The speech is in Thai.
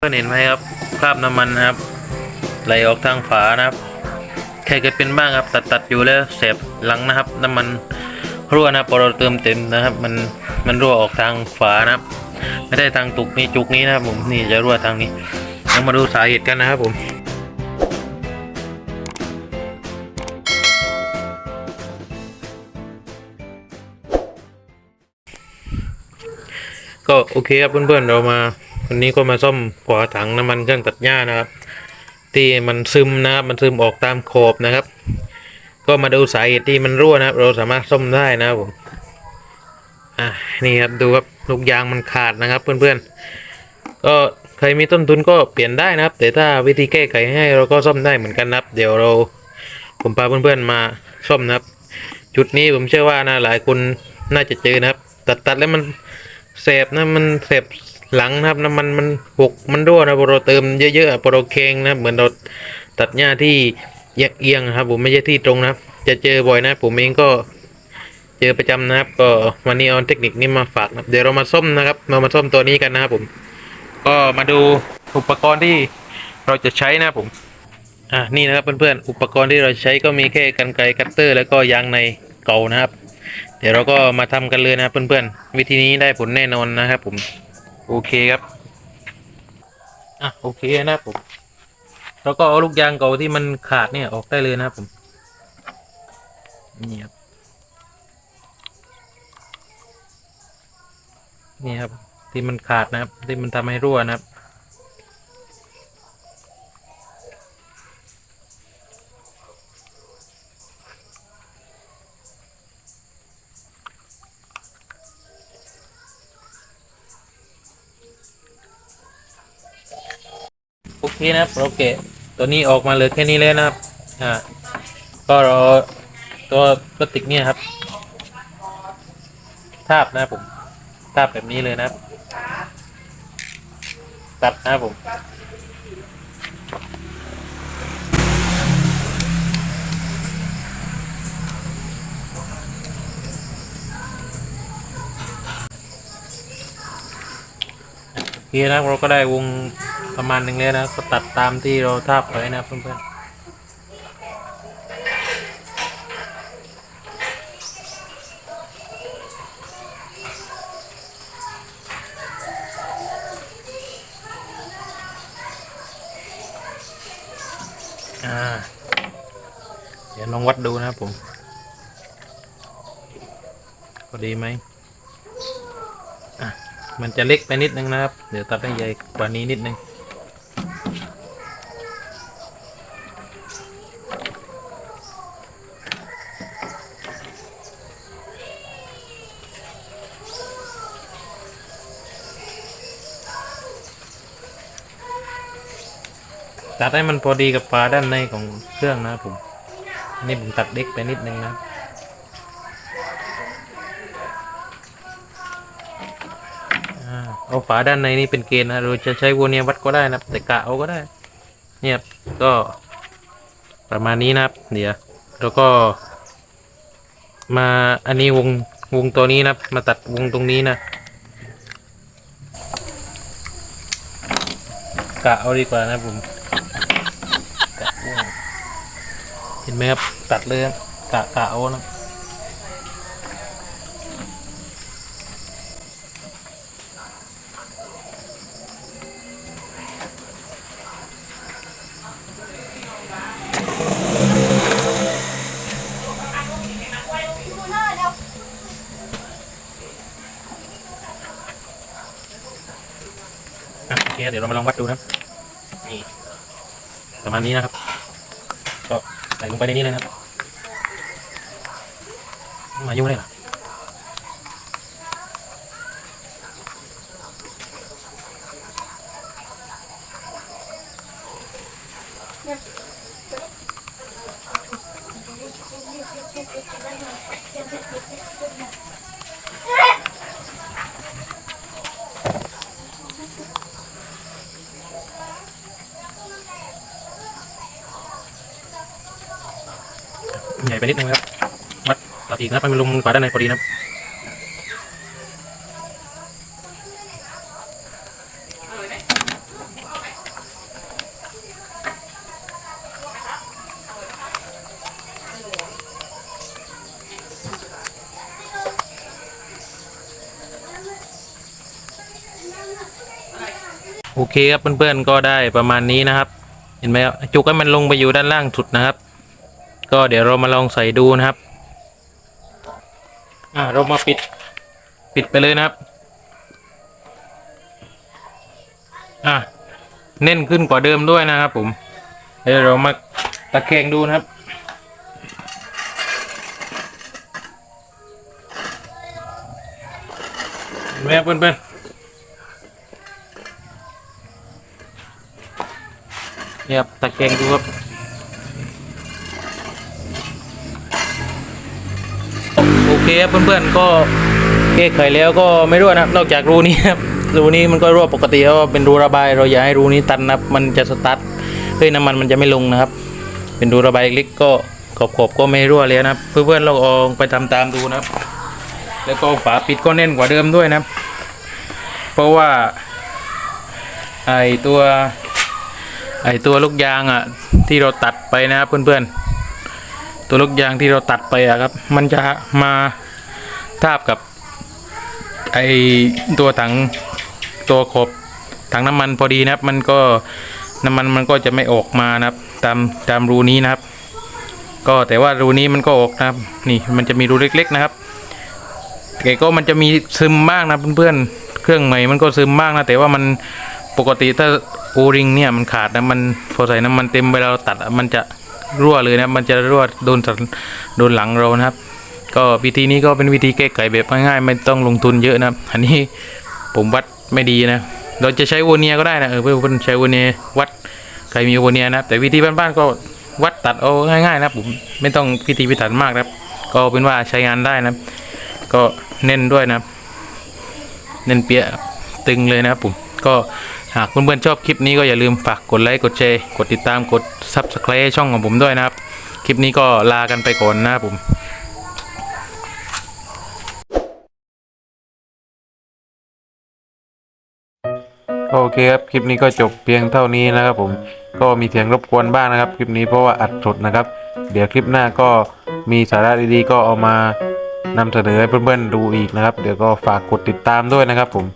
เพื่อนเห็นไหมครับคราบน้ำมันนะครับ ไหลออกทางฝานะครับ ใครเคยเป็นบ้างครับ ตัดตัดอยู่แล้วเสบหลังนะครับ น้ำมันรั่วนะครับพอเราเติมเต็มนะครับ มันมันรั่วออกทางฝานะครับ ไม่ได้ทางตุกนี้จุกนี้นะครับ ผมนี่จะรั่วทางนี้เรามาดูสาเหตุกันนะครับผมก็โอเคครับเพื่อนๆเรามา วันนี้ก็มาซ่อมฝาถังน้ำมันเครื่องตัดหญ้านะครับ ที่มันซึมนะครับมันซึมออกตามขอบนะครับ ก็มาดูสาเหตุที่มันรั่วนะครับ เราสามารถซ่อมได้นะครับผมอะนี่ครับดูครับลูกยางมันขาดนะครับ เพื่อนๆ ก็ใครมีต้นทุนก็เปลี่ยนได้นะครับ แต่ถ้าวิธีแก้ไขให้เราก็ซ่อมได้เหมือนกันนะครับ เดี๋ยวเราผมพาเพื่อนๆมาซ่อมนะครับ จุดนี้ผมเชื่อว่านะหลายคนน่าจะเจอนะครับ ตัดตัดแล้วมัน เสพนะมันเสพหลังนะครับน้ำมันมันหกมันรั่วนะพอเราเติมเยอะๆพอเราเคงนะเหมือนเราตัดหญ้าที่เอียงนะครับ ผมไม่ใช่ที่ตรงนะครับ จะเจอบ่อยนะ ผมเองก็เจอประจำนะครับ ก็วันนี้เอาเทคนิคนี้มาฝากนะเดี๋ยวเรามาซ่อมนะครับเรามาซ่อมตัวนี้กันนะครับผม ก็มาดูอุปกรณ์ที่เราจะใช้นะผมอะนี่นะครับเพื่อนๆอุปกรณ์ที่เราใช้ก็มีแค่กรรไกรคัตเตอร์ แล้วก็ยางในเก่านะครับ เดี๋ยวเราก็มาทำกันเลยนะเพื่อนๆ วิธีนี้ได้ผลแน่นอนนะครับผม โอเคครับ อะโอเคนะครับผมเราก็เอาลูกยางเก่าที่มันขาดเนี่ยออกได้เลยนะครับผม นี่ครับ นี่ครับที่มันขาดนะครับ ที่มันทำให้รั่วนะครับ โอเคนะครับเราเกะตัวนี้ออกมาเหลือแค่นี้เลยนะครับอ่าก็เราตัวพลาสติกเนี่ยครับ ทาบนะผมทาบแบบนี้เลยนะครับ ตัดนะผมโอเคนะเราก็ได้วง ประมาณหนึ่งแล้วนะก็ตัดตามที่เราทาบไว้นะเพื่อนๆอ่าเดี๋ยวลองวัดดูนะครับผมพอดีไหมอะ มันจะเล็กไปนิดนึงนะครับ เดี๋ยวตัดให้ใหญ่กว่านี้นิดนึง ตัดให้มันพอดีกับฝาด้านในของเครื่องนะครับผมนี่ผมตัดเล็กไปนิดนึงนะเอาฝาด้านในนี่เป็นเกณฑ์นะเราจะใช้วัวเนียวัดก็ได้นะแต่กะเอาก็ได้ เนี่ยก็ประมาณนี้นะครับ เดี๋ยวแล้วก็ มาอันนี้วงวงตัวนี้นะมาตัดวงตรงนี้นะกะเอาดีกว่านะผมกะวงเห็นไหมครับ ตัดเลยครับกะกะเอานะอะโอเคเดี๋ยวเรามาลองวัดดูนะนี่ประมาณนี้นะครับ ใส่ลงไปในนี้เลยนะครับ มายุ่งเลยเหรอ ใหญ่ไปนิดนึงครับ วัดตัดอีกนะไปมันลงกว่าด้านในพอดีนะครับโอเคครับเพื่อนๆก็ได้ประมาณนี้นะครับ เห็นไหมครับจุกให้มันลงไปอยู่ด้านล่างสุดนะครับ ก็เดี๋ยวเรามาลองใส่ดูนะครับ อ่าเรามาปิด ปิดไปเลยนะครับ อะเน่นขึ้นกว่าเดิมด้วยนะครับผม เดี๋ยวเรามาตะแคงดูนะครับเห็นไหมครับเพื่อนๆเนี่ยตะแคงดูครับ โอ เคครับเพื่อนๆก็แก้ไขแล้วก็ไม่รั่วนะนอกจากรูนี้ครับรูนี้มันก็รั่วปกติแล้วเป็นรูระบาย เราอย่าให้รูนี้ตันนะมันจะสตาร์ทเฮ้ยน้ำมันมันจะไม่ลงนะครับ เป็นรูระบายเล็กก็ขอบๆก็ไม่รั่วแล้วนะเพื่อนๆเราลองไปทำตามดูนะครับ แล้วก็ฝาปิดก็แน่นกว่าเดิมด้วยนะเพราะว่าไอตัวไอตัวลูกยางอะที่เราตัดไปนะครับเพื่อนๆ ตัวลูกยางที่เราตัดไปอะครับ มันจะมาทาบกับไอตัวถังตัวขบถังน้ำมันพอดีนะครับ มันก็น้ำมันมันก็จะไม่ออกมานะครับ ตามตามรูนี้นะครับ ก็แต่ว่ารูนี้มันก็ออกนะครับ นี่มันจะมีรูเล็ก ๆ นะครับแต่ก็มันจะมีซึมบ้างนะเพื่อนๆ เครื่องใหม่มันก็ซึมบ้างนะแต่ว่ามันปกติถ้าโอริงเนี่ยมันขาดนะมันพอใส่น้ำมันเต็มเวลาเราตัดอะมันจะ รั่วเลยนะมันจะรั่วโดนสันโดนหลังเรานะครับ ก็วิธีนี้ก็เป็นวิธีแก้ไขแบบง่ายๆไม่ต้องลงทุนเยอะนะครับ อันนี้ผมวัดไม่ดีนะ เราจะใช้โวเนียก็ได้นะเออเพื่อนๆใช้โวเนียวัดใครมีโวเนียนะแต่วิธีบ้านๆก็วัดตัดเอาง่ายๆนะผมไม่ต้องพิธีพิถันมากครับ ก็เป็นว่าใช้งานได้นะก็เน้นด้วยนะ เน้นเปียะตึงเลยนะครับผมก็ หากเพื่อนๆชอบคลิปนี้ก็อย่าลืมฝากกดไลค์กดแชร์กดติดตามกด Subscribe ช่องของผมด้วยนะครับ คลิปนี้ก็ลากันไปก่อนนะครับผมโอเคครับ คลิปนี้ก็จบเพียงเท่านี้นะครับผมก็มีเสียงรบกวนบ้างนะครับ คลิปนี้เพราะว่าอัดสดนะครับ เดี๋ยวคลิปหน้าก็มีสาระดีๆ ก็เอามานำเสนอให้เพื่อนๆดูอีกนะครับ เดี๋ยวก็ฝากกดติดตามด้วยนะครับผม